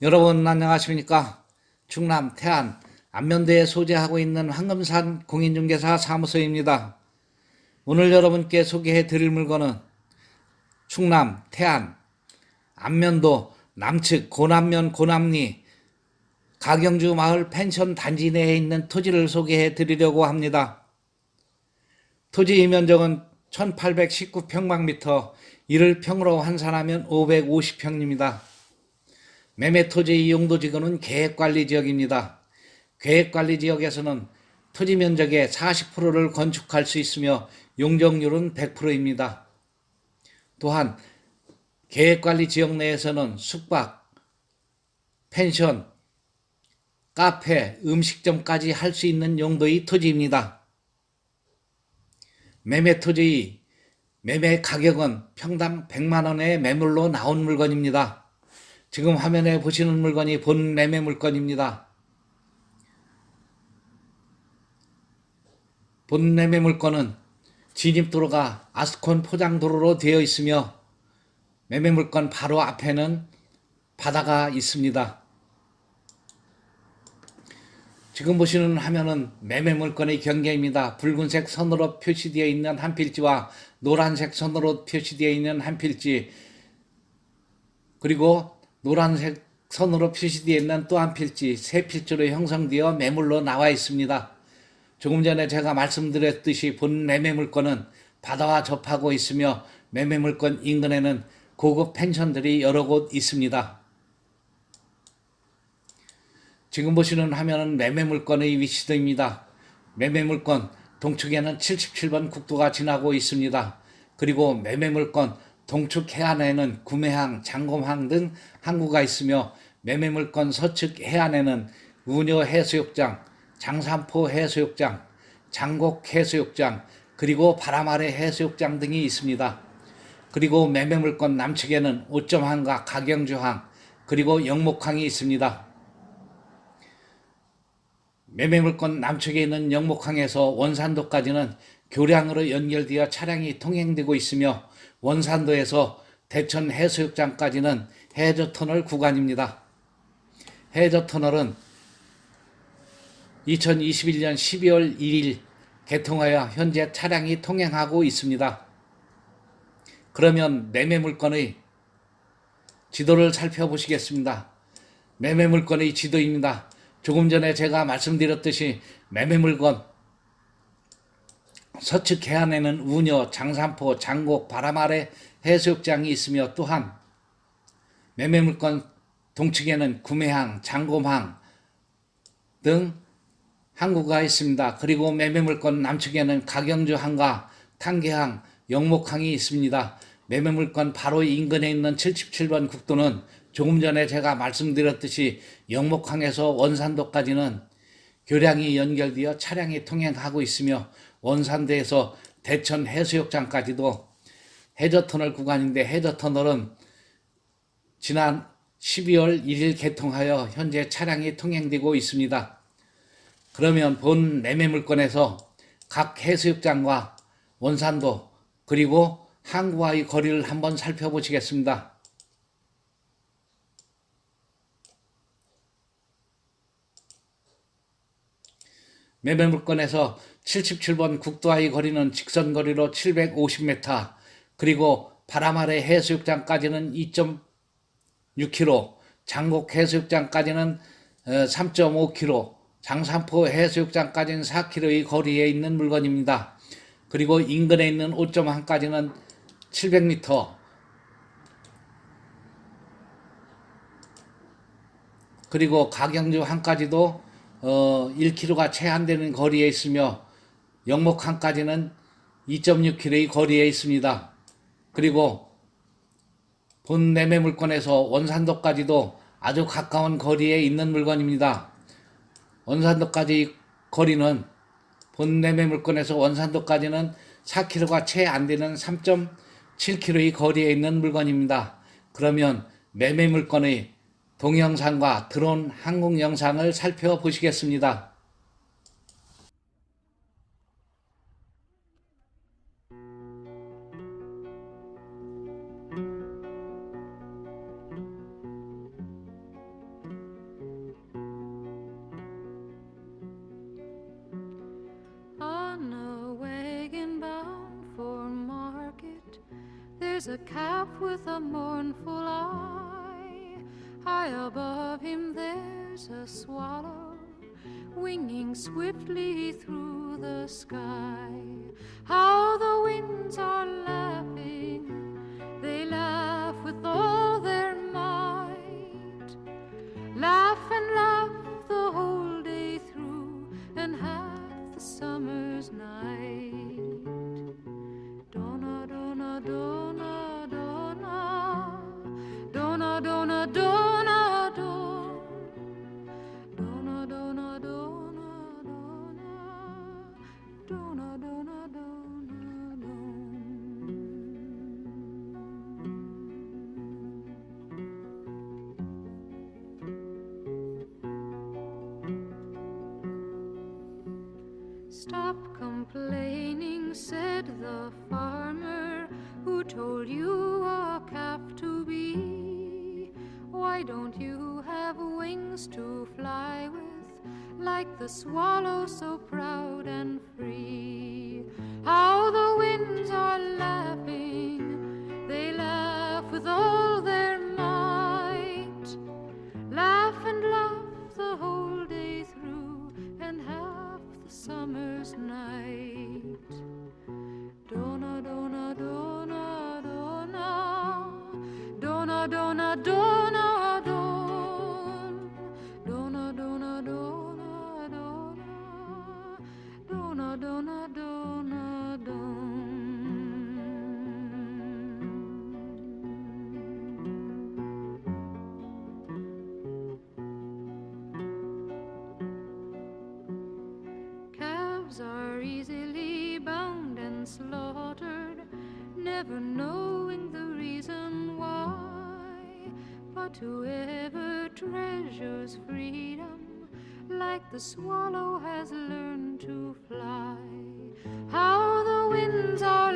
여러분 안녕하십니까? 충남 태안 안면대에 소재하고 있는 황금산 공인중개사 사무소입니다. 오늘 여러분께 소개해 드릴 물건은 충남 태안 안면도 남측 고남면 고남리 가경주 마을 펜션 단지 내에 있는 토지를 소개해 드리려고 합니다. 토지 면적은 1819평방미터, 이를 평으로 환산하면 550평입니다. 매매 토지 용도 지구는 계획관리 지역입니다. 계획관리 지역에서는 토지 면적의 40%를 건축할 수 있으며 용적률은 100%입니다. 또한 계획관리 지역 내에서는 숙박, 펜션, 카페, 음식점까지 할 수 있는 용도의 토지입니다. 매매 토지 매매 가격은 평당 100만 원의 매물로 나온 물건입니다. 지금 화면에 보시는 물건이 본 매매 물건입니다. 본 매매 물건은 진입도로가 아스콘 포장도로로 되어 있으며 매매 물건 바로 앞에는 바다가 있습니다. 지금 보시는 화면은 매매 물건의 경계입니다. 붉은색 선으로 표시되어 있는 한 필지와 노란색 선으로 표시되어 있는 한 필지 그리고 노란색 선으로 표시되어 있는 또 한 필지 세 필지로 형성되어 매물로 나와 있습니다. 조금 전에 제가 말씀드렸듯이 본 매매 물건은 바다와 접하고 있으며 매매 물건 인근에는 고급 펜션들이 여러 곳 있습니다. 지금 보시는 화면은 매매 물건의 위치도입니다. 매매 물건 동측에는 77번 국도가 지나고 있습니다. 그리고 매매 물건 동측 해안에는 구매항, 장검항 등 항구가 있으며 매매 물건 서측 해안에는 우녀 해수욕장, 장산포 해수욕장, 장곡 해수욕장, 그리고 바람 아래 해수욕장 등이 있습니다. 그리고 매매 물건 남측에는 오점항과 가경주항, 그리고 영목항이 있습니다. 매매물건 남측에 있는 영목항에서 원산도까지는 교량으로 연결되어 차량이 통행되고 있으며 원산도에서 대천 해수욕장까지는 해저터널 구간입니다. 해저터널은 2021년 12월 1일 개통하여 현재 차량이 통행하고 있습니다. 그러면 매매 물건의 지도를 살펴보시겠습니다. 매매 물건의 지도입니다. 조금 전에 제가 말씀드렸듯이 매매 물건 서측 해안에는 우녀, 장산포, 장곡, 바람 아래 해수욕장이 있으며 또한 매매물건 동측에는 구매항, 장곰항 등 항구가 있습니다. 그리고 매매물건 남측에는 가경주 항과 탄계항, 영목항이 있습니다. 매매물건 바로 인근에 있는 77번 국도는 조금 전에 제가 말씀드렸듯이 영목항에서 원산도까지는 교량이 연결되어 차량이 통행하고 있으며 원산도에서 대천 해수욕장까지도 해저터널 구간인데 해저터널은 지난 12월 1일 개통하여 현재 차량이 통행되고 있습니다. 그러면 본 매매물건에서 각 해수욕장과 원산도 그리고 항구와의 거리를 한번 살펴보시겠습니다. 매매 물건에서 77번 국도와의 거리는 직선 거리로 750m, 그리고 바람 아래 해수욕장까지는 2.6km, 장곡 해수욕장까지는 3.5km, 장산포 해수욕장까지는 4km의 거리에 있는 물건입니다. 그리고 인근에 있는 5.1까지는 700m, 그리고 가경주 항까지도 어, 1km가 채 안 되는 거리에 있으며 영목항까지는 2.6km의 거리에 있습니다. 그리고 본 매매 물건에서 원산도까지도 아주 가까운 거리에 있는 물건입니다. 원산도까지 거리는 본 매매 물건에서 원산도까지는 4km가 채 안 되는 3.7km의 거리에 있는 물건입니다. 그러면 매매 물건의 동영상과 드론 항공 영상을 살펴보시겠습니다. There's a calf with a mournful eye. High above him, there's a swallow winging swiftly through the sky. How the winds are laughing, they laugh with all their might. Laugh and laugh the whole day through, and half the summer's night. Stop complaining, said the farmer who told you a calf to be. Why don't you have wings to fly with, like the swallow so proud and free? How the winds are laughing, they laugh with all Adon, Adon, Adon, Adon, Adon, Adon, Adon, Adon, Adon, Adon, Adon. Are easily bound and slaughtered, never knowing the reason. Whoever treasures freedom, like the swallow, has learned to fly. How the winds are